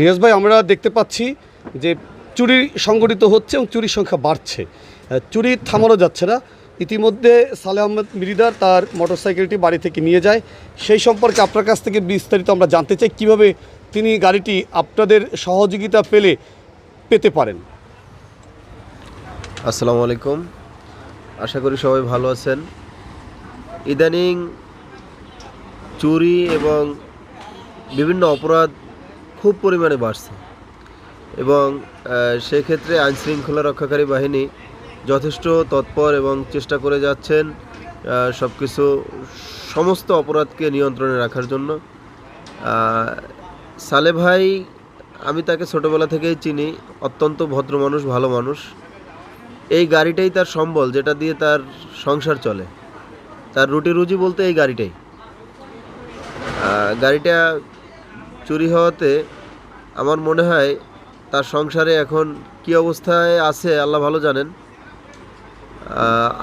রিয়াজ ভাই, আমরা দেখতে পাচ্ছি যে চুরি সংগঠিত হচ্ছে এবং চুরির সংখ্যা বাড়ছে। চুরি থামানো যাচ্ছে না। ইতিমধ্যে সালে আহমেদ মিরিদার তার মোটরসাইকেলটি বাড়ি থেকে নিয়ে যায়। সেই সম্পর্কে আপনার কাছ থেকে বিস্তারিত আমরা জানতে চাই, কীভাবে তিনি গাড়িটি আপনাদের সহযোগিতা পেলে পেতে পারেন? আসসালামু আলাইকুম। আশা করি সবাই ভালো আছেন। ইদানিং চুরি এবং বিভিন্ন অপরাধ খুব পরিমাণে বাড়ছে। এবং সেক্ষেত্রে আইন শৃঙ্খলা রক্ষাকারী বাহিনী যথেষ্ট তৎপর এবং চেষ্টা করে যাচ্ছেন সব কিছু সমস্ত অপরাধকে নিয়ন্ত্রণে রাখার জন্য। সালে ভাই, আমি তাকে ছোটোবেলা থেকেই চিনি, অত্যন্ত ভদ্র মানুষ, ভালো মানুষ। এই গাড়িটাই তার সম্বল, যেটা দিয়ে তার সংসার চলে। তার রুটি রুজি বলতে এই গাড়িটাই। গাড়িটা চুরি হওয়াতে আমার মনে হয় তার সংসারে এখন কি অবস্থায় আছে আল্লাহ ভালো জানেন।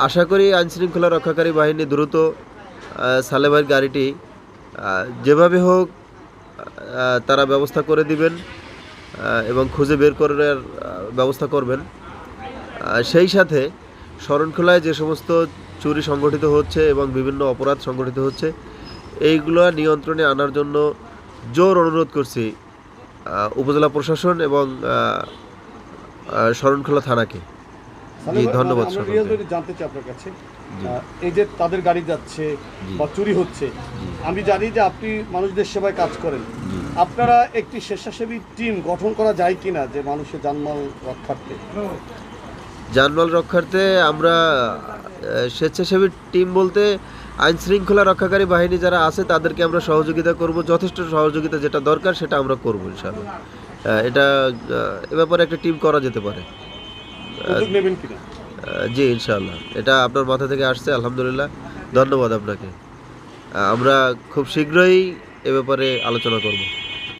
আশা করি আইনশৃঙ্খলা রক্ষাকারী বাহিনী দ্রুত সালেভাইয়ের গাড়িটি যেভাবে হোক তারা ব্যবস্থা করে দিবেন এবং খুঁজে বের করার ব্যবস্থা করবেন। সেই সাথে শরণখোলায় যে সমস্ত চুরি সংগঠিত হচ্ছে এবং বিভিন্ন অপরাধ সংগঠিত হচ্ছে, এইগুলো নিয়ন্ত্রণে আনার জন্য জোর অনুরোধ করছি উপজেলা প্রশাসন এবং শরণখোলা থানাকে। জি, ধন্যবাদ। জানতে চাই আপনার কাছে। এই যে তাদের গাড়ি যাচ্ছে বা চুরি হচ্ছে আমি জানি যে আপনি মানুষদের সেবায় কাজ করেন। আপনারা একটি স্বেচ্ছাসেবী টিম গঠন করা যায় কিনা যে মানুষের জানমাল রক্ষার্থে? যানবাহন রক্ষার্থে আমরা স্বেচ্ছাসেবী টিম বলতে আইন শৃঙ্খলা রক্ষাকারী বাহিনী যারা আছে তাদেরকে আমরা সহযোগিতা করব যথেষ্ট সহযোগিতা যেটা দরকার সেটা আমরা করব ইনশাআল্লাহ। এটা এ ব্যাপারে একটা টিম করা যেতে পারে। জি ইনশাআল্লাহ। এটা আপনার মাথা থেকে আসছে আলহামদুলিল্লাহ। ধন্যবাদ আপনাকে। আমরা খুব শীঘ্রই এ ব্যাপারে আলোচনা করব।